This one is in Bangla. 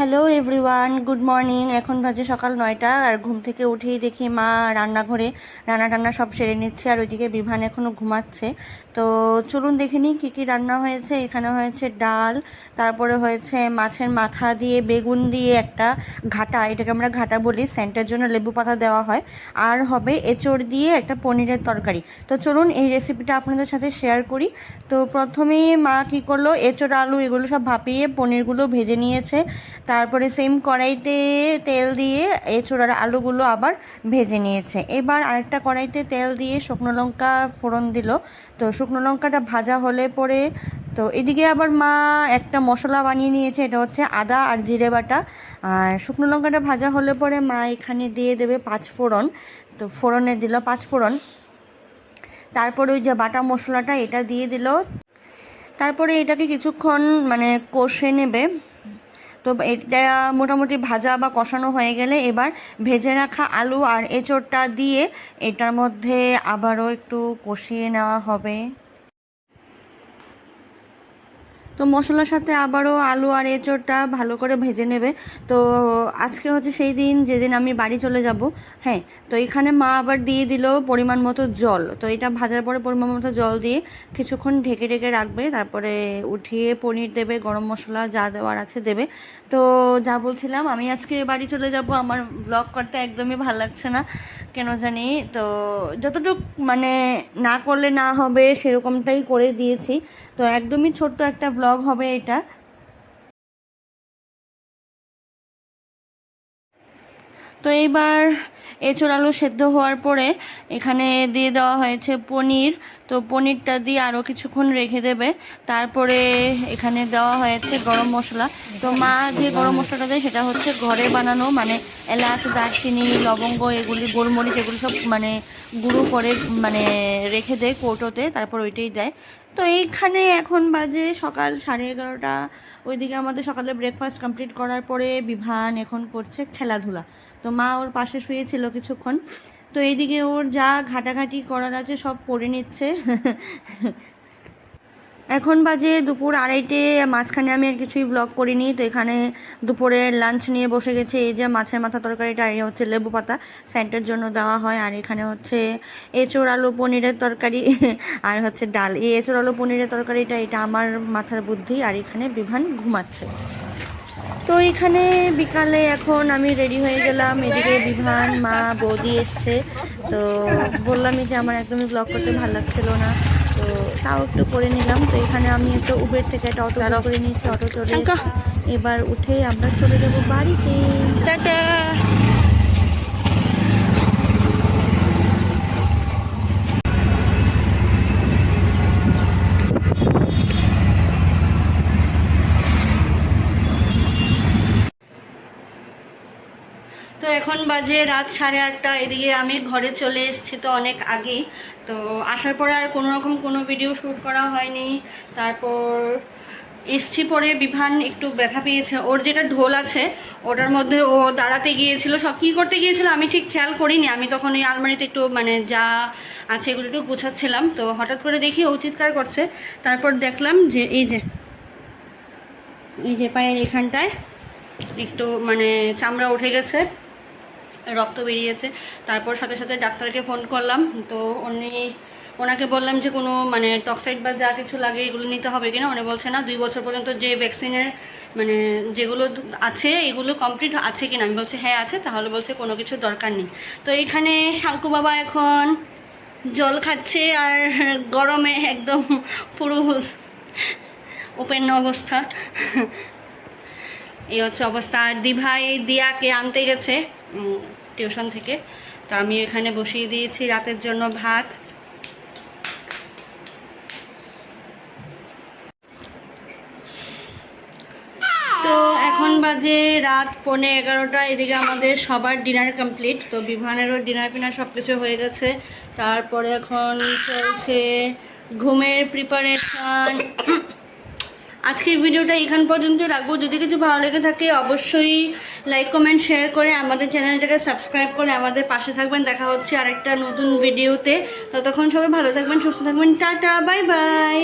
হ্যালো এভরিওয়ান গুড মর্নিং এখন বাজে সকাল নয়টা আর ঘুম থেকে উঠেই দেখি মা রান্নাঘরে রান্না টান্না সব সেরে নিচ্ছে আর ওইদিকে বিভান এখনও ঘুমাচ্ছে। তো চলুন দেখে নিই কী কী রান্না হয়েছে। এখানে হয়েছে ডাল, তারপরে হয়েছে মাছের মাথা দিয়ে বেগুন দিয়ে একটা ঘাটা। এটাকে আমরা ঘাটা বলি। সেন্টের জন্য লেবু পাতা দেওয়া হয়। আর হবে এঁচড় দিয়ে একটা পনিরের তরকারি। তো চলুন এই রেসিপিটা আপনাদের সাথে শেয়ার করি। তো প্রথমে মা কী করল? এঁচড়, আলু এগুলো সব ভাপিয়ে পনিরগুলো ভেজে নিয়েছে। তারপরে সেম কড়াইতে তেল দিয়ে এঁচড় আর আলুগুলো আবার ভেজে নিয়েছে। এবার আরেকটা কড়াইতে তেল দিয়ে শুকনো লঙ্কা ফোড়ন দিল। তো শুকনো লঙ্কাটা ভাজা হলে পরে তো এদিকে আবার মা একটা মশলা বানিয়ে নিয়েছে, এটা হচ্ছে আদা আর জিরে বাটা। আর শুকনো লঙ্কাটা ভাজা হলে পরে মা এখানে দিয়ে দেবে পাঁচ ফোড়ন। তো ফোড়নে দিল পাঁচ ফোড়ন। তারপরে ওই যে বাটা মশলাটা এটা দিয়ে দিল। তারপরে এটাকে কিছুক্ষণ মানে কষে নেবে। তো এটা মোটামুটি ভাজা বা কষানো হয়ে গেলে এবার ভেজে রাখা আলু আর এঁচোড়টা দিয়ে এটার মধ্যে আবারও একটু কষিয়ে নেওয়া হবে। তো মশলার সাথে আবারও আলু আর এঁচোড়টা ভালো করে ভেজে নেবে। তো আজকে হচ্ছে সেই দিন যেদিন আমি বাড়ি চলে যাব হ্যাঁ তো এখানে মা আবার দিয়ে দিল পরিমাণ মতো জল। তো এটা ভাজার পরে পরিমাণ মতো জল দিয়ে কিছুক্ষণ ঢেকে ঢেকে রাখবে, তারপরে উঠিয়ে পনির দেবে, গরম মশলা যা দেওয়ার আছে দেবে। তো যা বলছিলাম, আমি আজকে বাড়ি চলে যাব, আমার ব্লগ করতে একদমই ভালো লাগছে না, কেন জানি? তো যতটুক মানে না করলে না হবে সেরকমটাই করে দিয়েছি। তো একদমই ছোট্ট একটা ব্লগ হবে এটা। তো এইবার এঁচড় আলু সেদ্ধ হওয়ার পরে এখানে দিয়ে দেওয়া হয়েছে পনির। তো পনিরটা দিয়ে আরও কিছুক্ষণ রেখে দেবে। তারপরে এখানে দেওয়া হয়েছে গরম মশলা। তো মা যে গরম মশলাটা দেয় সেটা হচ্ছে ঘরে বানানো মানে এলাচ, দারচিনি, লবঙ্গ, এগুলি, গোলমরিচ, এগুলি সব মানে গুঁড়ো করে মানে রেখে দেয় কৌটোতে, তারপর ওইটাই দেয়। তো এইখানে এখন বাজে সকাল সাড়ে এগারোটা। ওইদিকে আমাদের সকালে ব্রেকফাস্ট কমপ্লিট করার পরে বিভান এখন করছে খেলাধুলা। তো মা ওর পাশে শুয়েছিল কিছুক্ষণ। তো এইদিকে ওর যা ঘাটাঘাটি করার আছে সব করে নিচ্ছে। এখন বাজে দুপুর আড়াইটে, মাঝখানে আমি আর কিছুই ব্লগ করিনি। তো এখানে দুপুরে লাঞ্চ নিয়ে বসে গেছে। এই যে মাছের মাথা তরকারিটা এই হচ্ছে লেবু পাতা। স্যান্টের জন্য দেওয়া হয়। আর এখানে হচ্ছে এঁচোড় আলু পনিরের তরকারি আর হচ্ছে ডাল। এই এঁচোড় আলু পনিরের তরকারিটা, এটা আমার মাথার বুদ্ধি। আর এখানে বিভান ঘুমাচ্ছে। তো এখানে বিকালে এখন আমি রেডি হয়ে গেলাম। এদিকে বিভান মা বৌদি এসছে। তো বললামই যে আমার একদমই ব্লগ করতে ভালো লাগছিল না। তো তাও একটু করে নিলাম। তো এখানে আমি একটা উবের থেকে একটা অটো ভালো করে নিয়েছি। অটো চলে এবার উঠে আমরা চলে যাব বাড়িতে। টাটা। তো এখন বাজে রাত সাড়ে আটটা, এদিকে আমি ঘরে চলে এসেছি তো অনেক আগেই তো আসার পরে আর কোনো রকম কোনো ভিডিও শ্যুট করা হয়নি। তারপর এসছি পরে বিভান একটু ব্যথা পেয়েছে। ওর যেটা ঢোল আছে, ওটার মধ্যে ও দাঁড়াতে গিয়েছিল। সব কী করতে গিয়েছিল আমি ঠিক খেয়াল করিনি। আমি তখন এই আলমারিতে একটু মানে যা আছে এগুলো একটু গুছাচ্ছিলাম। তো হঠাৎ করে দেখি ও চিৎকার করছে। তারপর দেখলাম যে এই যে এই যে পায়ের এখানটায় একটু মানে চামড়া উঠে গেছে। রক্ত বেরিয়েছে। তারপর সাথে সাথে ডাক্তারকে ফোন করলাম। তো উনি, ওনাকে বললাম যে কোনো মানে টক্সাইড বা যা কিছু লাগে এগুলো নিতে হবে কিনা। উনি বলছে, না, দুই বছর পর্যন্ত যে ভ্যাকসিনের মানে যেগুলো আছে, এগুলো কমপ্লিট আছে কিনা? আমি বলছি হ্যাঁ আছে। তাহলে বলছে, কোনো কিছু দরকার নেই। তো এখানে শাঙ্কু বাবা এখন জল খাচ্ছে আর গরমে একদম পুরো ওপেন অবস্থা। এই হচ্ছে অবস্থা। আর দিভাই দিয়াকে আনতে গেছে। টিউশন থেকে। তো আমি এখানে বসিয়ে দিয়েছি রাতের জন্য ভাত। তো এখন বাজে রাত পৌনে এগারোটা, এদিকে আমাদের সবার ডিনার কমপ্লিট। তো বিভানেরও ডিনার ফিনার সব কিছু হয়ে গেছে। তারপরে এখন চলছে ঘুমের প্রিপারেশন আজকের ভিডিওটা এখান পর্যন্ত রাখব। যদি কিছু ভালো লেগে থাকে, অবশ্যই লাইক কমেন্ট শেয়ার করে আমাদের চ্যানেলটাকে সাবস্ক্রাইব করে আমাদের পাশে থাকবেন। দেখা হচ্ছে আরেকটা নতুন ভিডিওতে। ততক্ষণ সবাই ভালো থাকবেন, সুস্থ থাকবেন। Tata bye bye